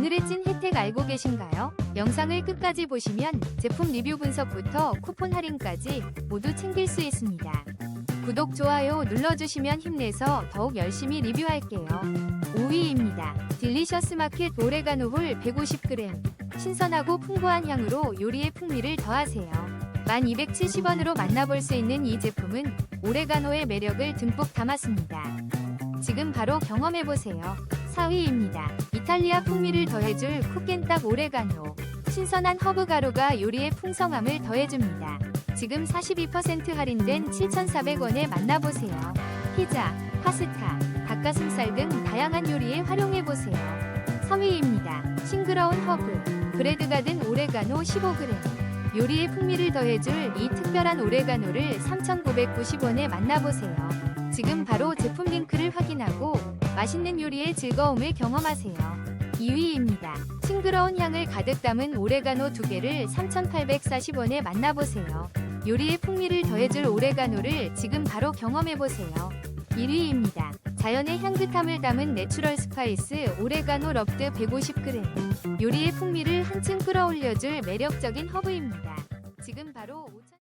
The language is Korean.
오늘의 찐 혜택 알고 계신가요? 영상을 끝까지 보시면 제품 리뷰 분석부터 쿠폰 할인까지 모두 챙길 수 있습니다. 구독, 좋아요 눌러주시면 힘내서 더욱 열심히 리뷰할게요. 5위입니다. 딜리셔스 마켓 오레가노 홀 150g. 신선하고 풍부한 향으로 요리의 풍미를 더하세요. 1270원으로 만나볼 수 있는 이 제품은 오레가노의 매력을 듬뿍 담았습니다. 지금 바로 경험해보세요. 4위입니다. 이탈리아 풍미를 더해줄 쿠겐딱 오레가노. 신선한 허브 가루가 요리의 풍성함을 더해줍니다. 지금 42% 할인된 7,400원에 만나보세요. 피자, 파스타, 닭가슴살 등 다양한 요리에 활용해보세요. 3위입니다. 싱그러운 허브, 브레드 가든 오레가노 15g. 요리의 풍미를 더해줄 이 특별한 오레가노를 3,990원에 만나보세요. 지금 바로 제품 링크를 확인하고 맛있는 요리의 즐거움을 경험하세요. 2위입니다. 싱그러운 향을 가득 담은 오레가노 2개를 3,840원에 만나보세요. 요리의 풍미를 더해줄 오레가노를 지금 바로 경험해보세요. 1위입니다. 자연의 향긋함을 담은 내추럴 스파이스 오레가노 럽드 150g. 요리의 풍미를 한층 끌어올려줄 매력적인 허브입니다. 지금 바로 5,000...